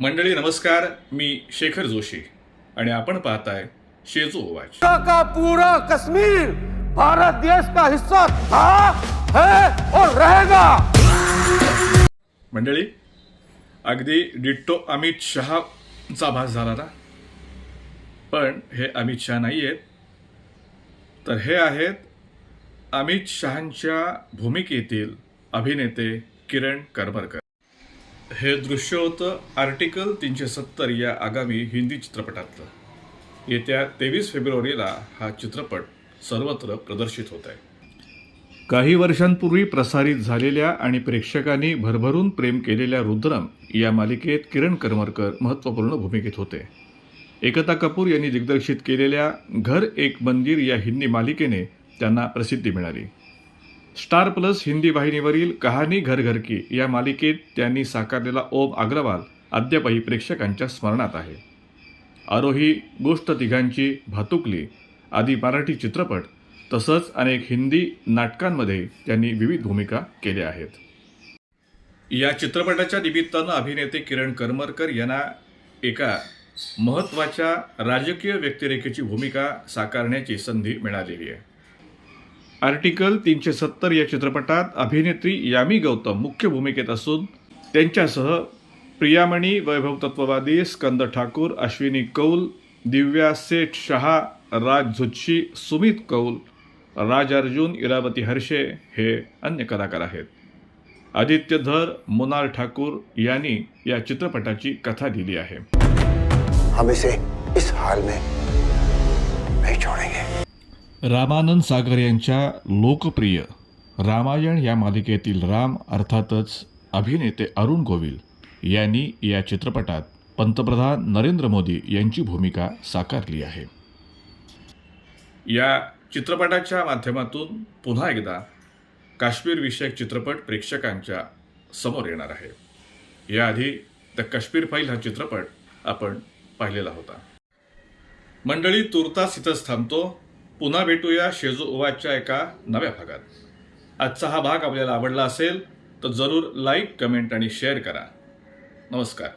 मंडळी नमस्कार. मी शेखर जोशी आणि आपण पाहताय शेजो वाच का पूरा कश्मीर भारत देश का हिस्सा था है और रहेगा? मंडळी अगदी डिट्टो अमित शहाचा भास झाला ना? पण हे अमित शहा नाही आहेत तर हे आहेत अमित शहांच्या भूमिकेतील अभिनेते किरण करमरकर. हे दृश्य होतं आर्टिकल तीनशे सत्तर या आगामी हिंदी चित्रपटातलं. येत्या तेवीस फेब्रुवारीला हा चित्रपट सर्वत्र प्रदर्शित होत आहे. काही वर्षांपूर्वी प्रसारित झालेल्या आणि प्रेक्षकांनी भरभरून प्रेम केलेल्या रुद्रम या मालिकेत किरण करमरकर महत्त्वपूर्ण भूमिकेत होते. एकता कपूर यांनी दिग्दर्शित केलेल्या घर एक मंदिर या हिंदी मालिकेने त्यांना प्रसिद्धी मिळाली. स्टार प्लस हिंदी वाहिनीवरील कहाणी घर घर की या मालिकेत त्यांनी साकारलेला ओम अग्रवाल अद्यापही प्रेक्षकांच्या स्मरणात आहे. आरोही गोष्ट तिघांची भातुकली आदी मराठी चित्रपट तसंच अनेक हिंदी नाटकांमध्ये त्यांनी विविध भूमिका केल्या आहेत. या चित्रपटाच्या निमित्तानं अभिनेते किरण करमरकर यांना एका महत्त्वाच्या राजकीय व्यक्तिरेखेची भूमिका साकारण्याची संधी मिळालेली आहे. आर्टिकल तीनशे सत्तर या चित्रपटात अभिनेत्री यामी गौतम मुख्य भूमिकेत असून त्यांच्यासह प्रियामणी वैभव तत्ववादी स्कंद ठाकूर अश्विनी कौल दिव्या सेठ शहा राज झुच्छी सुमित कौल राज अर्जुन इरावती हर्षे हे अन्य कलाकार आहेत. आदित्य धर मुनाल ठाकूर यांनी या चित्रपटाची कथा लिहिली आहे. हम इसे इस हाल में नहीं छोड़ेंगे. रामानंद सागर यांच्या लोकप्रिय रामायण या मालिकेतील राम अर्थातच अभिनेते अरुण गोविल यांनी या चित्रपटात पंतप्रधान नरेंद्र मोदी यांची भूमिका साकारली आहे. या चित्रपटाच्या माध्यमातून पुन्हा एकदा काश्मीर विषयक चित्रपट प्रेक्षकांच्या समोर येणार आहे. याआधी द काश्मीर फाईल हा चित्रपट आपण पाहिलेला होता. मंडळी तुर्तास इथंच थांबतो. पुन्हा भेटूया शेजो ओवाच्या एका नव्या भागात. आजचा हा भाग आपल्याला आवडला असेल तर जरूर लाईक कमेंट आणि शेअर करा. नमस्कार.